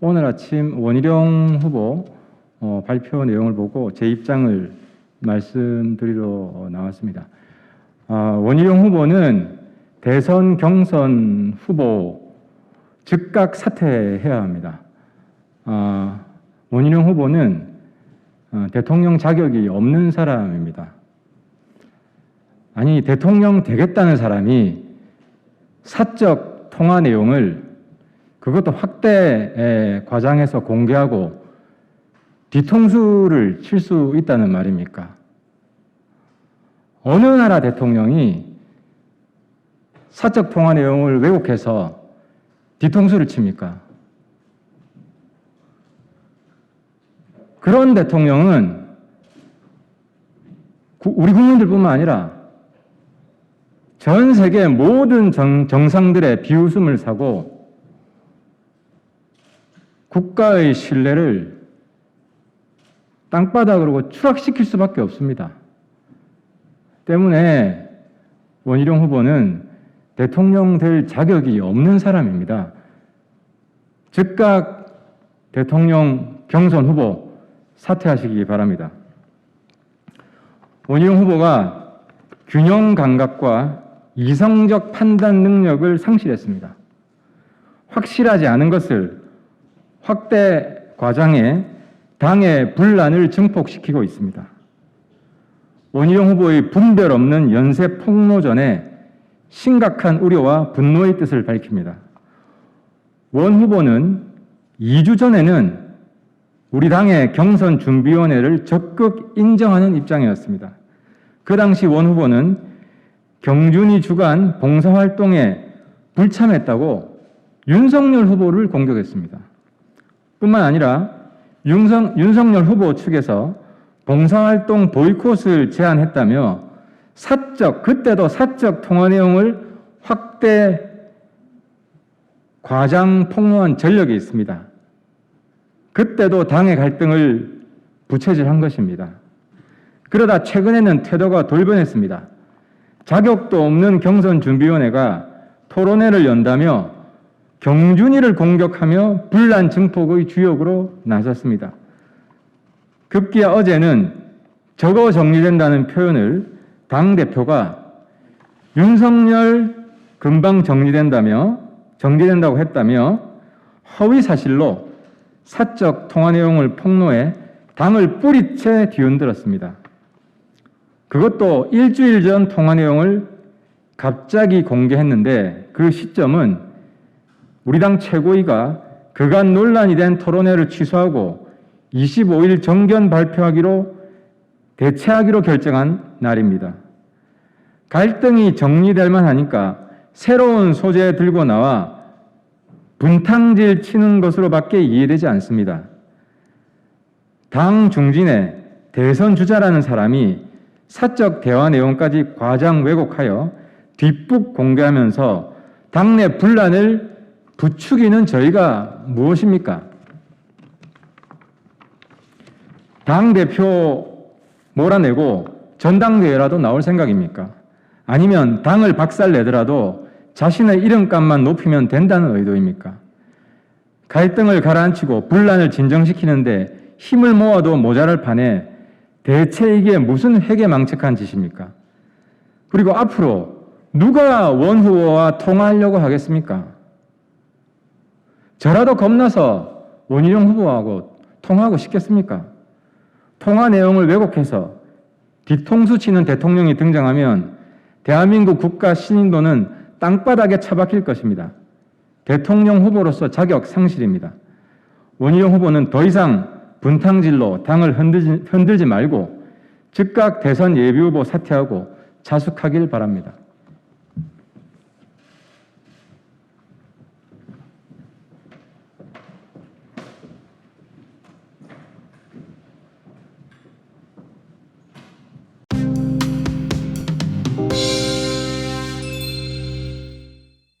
오늘 아침 원희룡 후보 어, 발표 내용을 보고 제 입장을 말씀드리러 어, 나왔습니다. 아, 원희룡 후보는 대선 경선 후보 즉각 사퇴해야 합니다. 아, 원희룡 후보는 어, 대통령 자격이 없는 사람입니다. 아니 대통령 되겠다는 사람이 사적 통화 내용을 그것도 확대 에, 과장해서 공개하고 뒤통수를 칠 수 있다는 말입니까? 어느 나라 대통령이 사적 통화 내용을 왜곡해서 뒤통수를 칩니까? 그런 대통령은 구- 우리 국민들뿐만 아니라 전 세계 모든 정, 정상들의 비웃음을 사고 국가의 신뢰를 땅바닥으로 추락시킬 수밖에 없습니다. 때문에 원희룡 후보는 대통령 될 자격이 없는 사람입니다. 즉각 대통령 경선 후보 사퇴하시기 바랍니다. 원희룡 후보가 균형 감각과 이성적 판단 능력을 상실했습니다. 확실하지 않은 것을 확대 과장해 당의 분란을 증폭시키고 있습니다. 원희룡 후보의 분별 없는 연쇄 폭로전에 심각한 우려와 분노의 뜻을 밝힙니다. 원 후보는 2주 전에는 우리 당의 경선 준비위원회를 적극 인정하는 입장이었습니다. 그 당시 원 후보는 경준이 주간 봉사활동에 불참했다고 윤석열 후보를 공격했습니다. 뿐만 아니라 윤석, 윤석열 후보 측에서 봉사활동 보이콧을 제안했다며 사적, 그때도 사적 통화 내용을 확대 과장 폭로한 전력이 있습니다. 그때도 당의 갈등을 부채질한 것입니다. 그러다 최근에는 태도가 돌변했습니다. 자격도 없는 경선준비위원회가 토론회를 연다며 경준이를 공격하며 분란 증폭의 주역으로 나섰습니다. 급기야 어제는 적어 정리된다는 표현을 당 대표가 윤석열 금방 정리된다며 정리된다고 했다며 허위 사실로 사적 통화 내용을 폭로해 당을 뿌리채 뒤흔들었습니다. 그것도 일주일 전 통화 내용을 갑자기 공개했는데 그 시점은 우리 당 최고위가 그간 논란이 된 토론회를 취소하고 25일 정견 발표하기로 대체하기로 결정한 날입니다. 갈등이 정리될 만하니까 새로운 소재 들고 나와 분탕질 치는 것으로밖에 이해되지 않습니다. 당 중진의 대선 주자라는 사람이 사적 대화 내용까지 과장 왜곡하여 뒷북 공개하면서 당내 분란을 부추기는 저희가 무엇입니까? 당 대표 몰아내고 전당대회라도 나올 생각입니까? 아니면 당을 박살내더라도 자신의 이름값만 높이면 된다는 의도입니까? 갈등을 가라앉히고 분란을 진정시키는데 힘을 모아도 모자랄 판에 대체 이게 무슨 회계망측한 짓입니까? 그리고 앞으로 누가 원 후보와 통화하려고 하겠습니까? 저라도 겁나서 원희룡 후보하고 통화하고 싶겠습니까? 통화 내용을 왜곡해서 뒤통수 치는 대통령이 등장하면 대한민국 국가 신인도는 땅바닥에 처박힐 것입니다. 대통령 후보로서 자격 상실입니다. 원희룡 후보는 더 이상 분탕질로 당을 흔들지, 흔들지 말고 즉각 대선 예비 후보 사퇴하고 자숙하길 바랍니다.